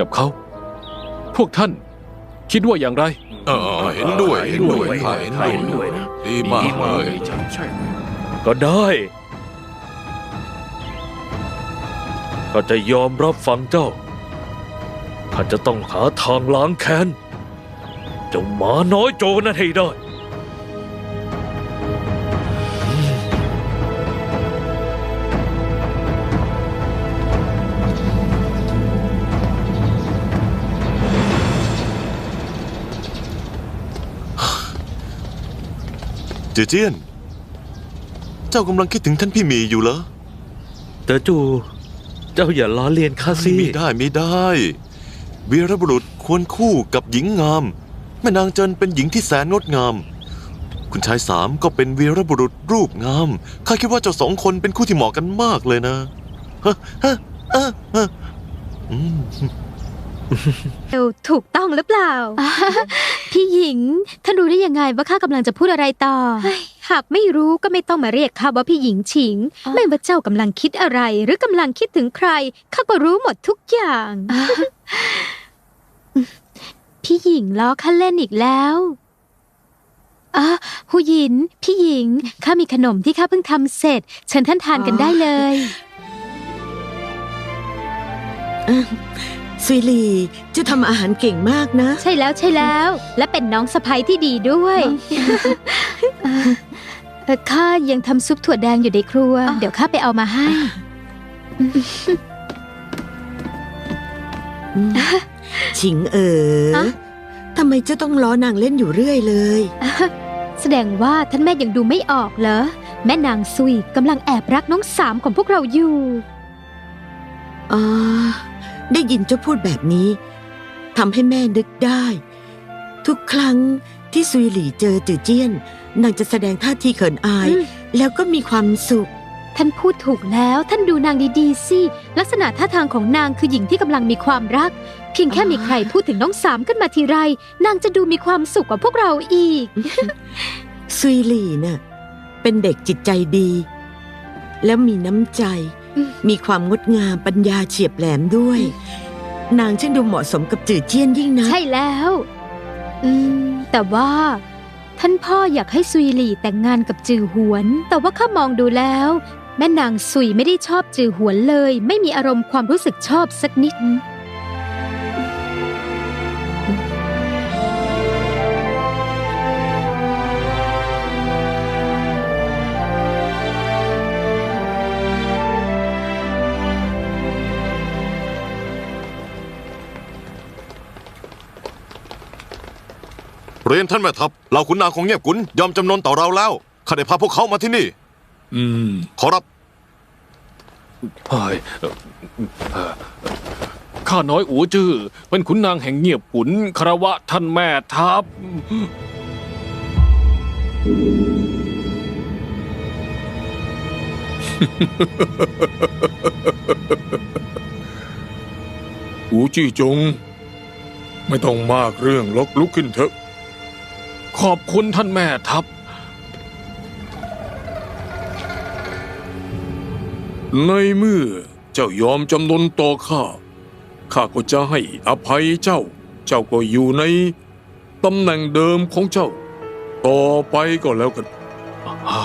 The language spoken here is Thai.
กับเขา พวกท่านคิดว่าอย่างไร เออเห็นด้วยเห็นด้วยข้าเห็นด้วยดีมากเลยใช่ใช่ก็ได้ข้าจะยอมรับฟังเจ้าข้าจะต้องหาทางล้างแค้นเจ้าหมาน้อยโจรนั่นให้ได้ เจเจียน เจ้ากำลังคิดถึงท่านพี่หมีอยู่เหรอแต่จู เจ้าอย่าล้อเลียนข้าสิไม่ได้ไม่ได้วีรบุรุษควรคู่กับหญิงงาม แม่นางเจินเป็นหญิงที่แสนงดงาม คุณชายสามก็เป็นวีรบุรุษรูปงามข้าคิดว่าเจ้าสองคนเป็นคู่ที่เหมาะกันมากเลยนะฮะฮะฮะฮะอืมเอวถูกต้องหรือเปล่า พี่หญิง ท่านรู้ได้ยังไงว่าข้ากำลังจะพูดอะไรต่อเฮ้ยหากไม่รู้ก็ไม่ต้องมาเรียกข้าว่าพี่หญิงฉิงอ๋อไม่ว่าเจ้ากำลังคิดอะไร หรือกำลังคิดถึงใครข้าก็รู้หมดทุกอย่าง พี่หญิงล้อข้าเล่นอีกแล้วอะหูหยินพี่หญิงข้ามีขนมที่ข้าเพิ่งทำเสร็จ เชิญท่านทานกันได้เลย ซุยหลีเจะทำอาหารเก่งมากนะ ใช่แล้วใช่แล้ว และเป็นน้องสะใภ้ที่ดีด้วยเอ่อข้ายังทำซุปถั่วแดงอยู่ในครัวอ๋อเดี๋ยวข้าไปเอามาให้ฉิงเอ๋อฮะทำไมเจะต้องล้อนางเล่นอยู่เรื่อยเลย แสดงว่าท่านแม่ยังดูไม่ออกเหรอ แม่นางซุยกำลังแอบรักน้องสามของพวกเราอยู่ อ๋อ ได้ยินเจ้าพูดแบบนี้ทำให้แม่นึกได้ ทุกครั้งที่ซุยหลี่เจอจือเจี้ยนนางจะแสดงท่าทีเขินอายอืมแล้วก็มีความสุข ท่านพูดถูกแล้วท่านดูนางดีๆสิลักษณะท่าทางของนางคือหญิงที่กำลังมีความรัก เพียงแค่อ่ามีมีใครพูดถึงน้องสามขึ้นมาทีไร นางจะดูมีความสุขกว่าพวกเราอีกซุยหลี่น่ะเป็นเด็กจิตใจดี แล้วมีน้ำใจอื มมีความงดงามปัญญาเฉียบแหลมด้วย นางช่างดูเหมาะสมกับจือเจี้ยนยิ่งนะใช่แล้ว อืม แต่ว่า ท่านพ่ออยากให้ซุยหลี่แต่งงานกับจือหวน แต่ว่าข้ามองดูแล้ว แม่นางซุยไม่ได้ชอบจือหวนเลย ไม่มีอารมณ์ความรู้สึกชอบสักนิด เรียนท่านแม่ทัพเราขุนนางของเงียบกุนยอมจำนนต่อเราแล้วข้าได้พาพวกเขามาที่นี่ อืมขอรับเฮ้ยเอ่อเอ่อข้าน้อยอูจื้อเป็นขุนนางแห่งเงียบขุนคารวะท่านแม่ทัพอูจี้จง ไม่ต้องมากเรื่องลกลุกขึ้นเถอะ ขอบคุณท่านแม่ทัพ ในเมื่อเจ้ายอมจำนนต่อข้า ข้าก็จะให้อภัยเจ้า เจ้าก็อยู่ในตำแหน่งเดิมของเจ้า ต่อไปก็แล้วกันอ่า